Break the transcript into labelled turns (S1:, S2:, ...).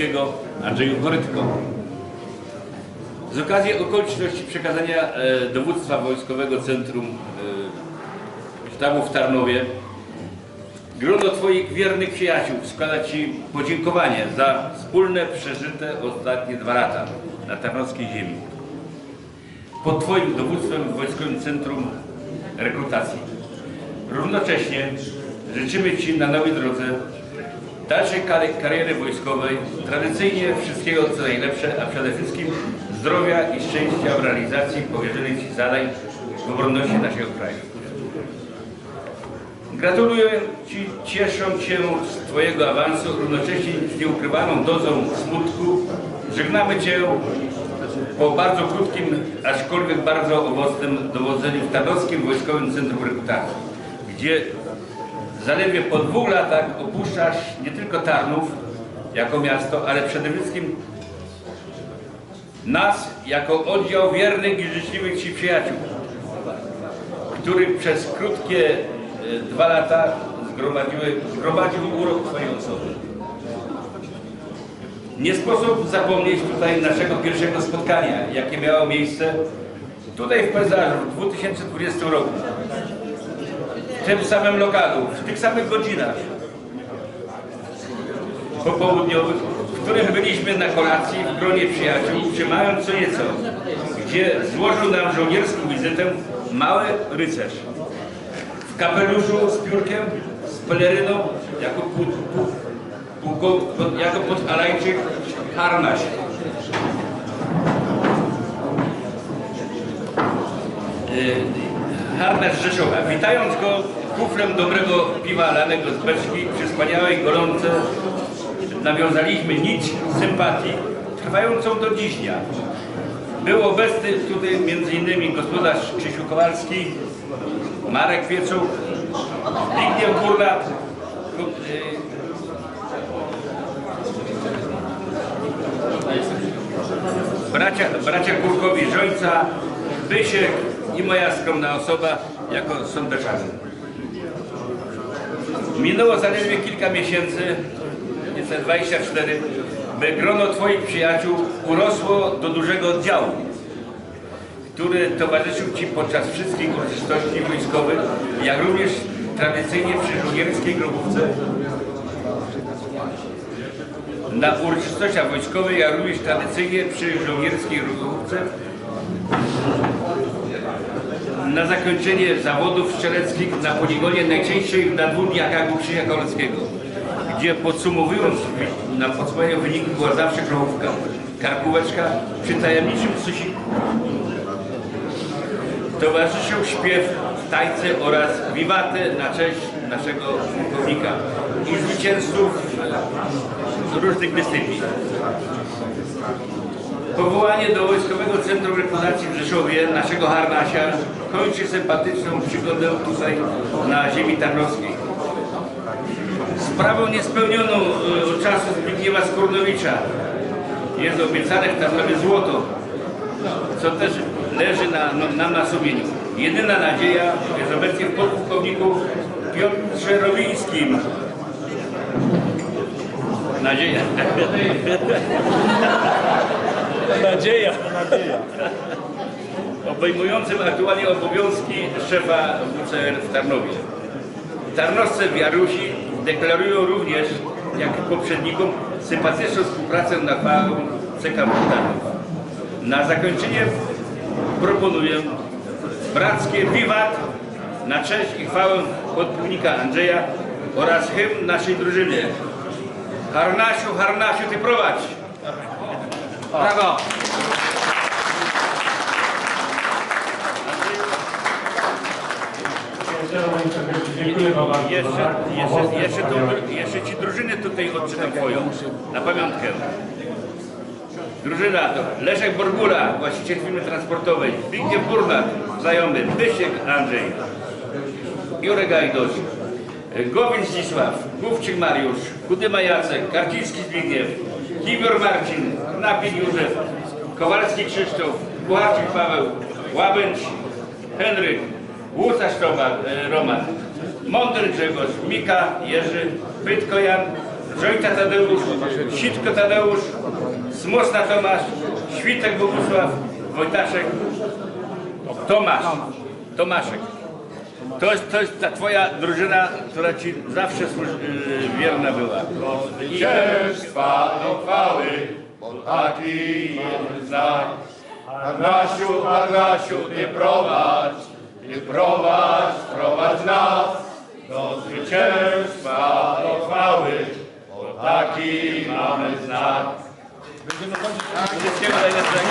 S1: Tarnowskiego Andrzeju Horytko. Z okazji okoliczności przekazania e, dowództwa Wojskowego Centrum e, Sztabu w Tarnowie grono Twoich wiernych przyjaciół składa Ci podziękowanie za wspólne przeżyte ostatnie dwa lata na tarnowskiej ziemi. Pod Twoim dowództwem w Wojskowym Centrum Rekrutacji. Równocześnie życzymy Ci na nowej drodze dalszej kariery wojskowej, tradycyjnie wszystkiego co najlepsze, a przede wszystkim zdrowia i szczęścia w realizacji powierzonych Ci zadań w obronności naszego kraju. Gratuluję Ci, cieszę Cię z Twojego awansu, równocześnie z nieukrywaną dozą smutku. Żegnamy Cię po bardzo krótkim, aczkolwiek bardzo owocnym dowodzeniu w Tarnowskim Wojskowym Centrum Rekrutacji, gdzie zaledwie po dwóch latach opuszczasz nie tylko Tarnów jako miasto, ale przede wszystkim nas jako oddział wiernych i życzliwych Ci przyjaciół, których przez krótkie e, dwa lata zgromadził urok Twojej osoby. Nie sposób zapomnieć tutaj naszego pierwszego spotkania, jakie miało miejsce tutaj w Pezarzu w 2020 roku. Tym samym lokalu, w tych samych godzinach popołudniowych, w którym byliśmy na kolacji w gronie przyjaciół, trzymając co nieco, gdzie złożył nam żołnierską wizytę mały rycerz. W kapeluszu z piórkiem, z peleryną, jako, pół, pół, pod, jako podalajczyk harnaś. Yy, harnaś Rzeszowa. Witając go kuflem dobrego piwa lanego z beczki przy wspaniałej gorące nawiązaliśmy nić sympatii trwającą do dziś dnia. Był obecny tutaj m.in. gospodarz Krzysiu Kowalski, Marek Wieców, Zbigniew Burlat, y, bracia, bracia Kurkowi Żońca, Bysiek i moja skromna osoba jako sądeczany. Minęło zaledwie kilka miesięcy, niecałe 24, by grono Twoich przyjaciół urosło do dużego oddziału, który towarzyszył Ci podczas wszystkich uroczystości wojskowych, jak również tradycyjnie przy żołnierskiej grobówce. Na uroczystościach wojskowych, jak również tradycyjnie przy żołnierskiej grobówce na zakończenie zawodów strzeleckich na poligonie najczęściej na dwóch dniach Krzysia Kolskiego, gdzie podsumowując na podstawie wyniku była zawsze grochówka, karkóweczka przy tajemniczym susiku. Towarzyszył śpiew, tańce oraz wiwaty na cześć naszego pułkownika i zwycięzców różnych dyscyplin. Powołanie do Wojskowego Centrum Rekrutacji Rzeszowie, naszego harnasia, kończy sympatyczną przygodę tutaj na ziemi tarnowskiej. Sprawą niespełnioną e, od czasu Zbigniewa Skórnowicza jest obiecane w Tarnowie złoto, co też leży na, no, nam na sumieniu. Jedyna nadzieja jest obecnie w podpułkowniku Piotrze Rowińskim. Nadzieja.
S2: Nadzieja.
S1: obejmującym aktualnie obowiązki szefa WCR w Tarnowie. Tarnowscy Wiarusi deklarują również, jak poprzednikom, sympatyczną współpracę na chwałę CK Tarnów. Na zakończenie proponuję brackie wiwat na cześć i chwałę podpułkownika Andrzeja oraz hymn naszej drużyny. Harnasiu, Harnasiu, ty prowadź! Brawo! Jeszcze, jeszcze, jeszcze, jeszcze ci drużyny tutaj odczytam twoją, na pamiątkę. Drużyna to Leszek Borgula, właściciel firmy transportowej, Zbigniew Burlat, znajomy, Bysiek Andrzej, Jurek Gajdosz, Gowin Zdzisław, Główczyk Mariusz, Kudyma Jacek, Karciński Zbigniew, Kiwior Marcin, Napin Józef, Kowalski Krzysztof, Kucharczyk Paweł, Łabędź, Henryk, Roman, e, Roman, Mądry Grzegorz, Mika Jerzy, Bytko Jan, Żojta Tadeusz, Sitko Tadeusz, Smosna Tomasz, Świtek Bogusław, Wojtaszek, Tomasz, Tomaszek. To jest, to jest ta twoja drużyna, która ci zawsze yy, wierna była.
S3: Zwycięstwa do chwały, bo taki jeden znak. Harnasiu, Harnasiu, Ty prowadź, Ty prowadź, prowadź nas do zwycięstwa, do chwały, bo taki mamy znak.
S1: Wszystkiego najlepszego.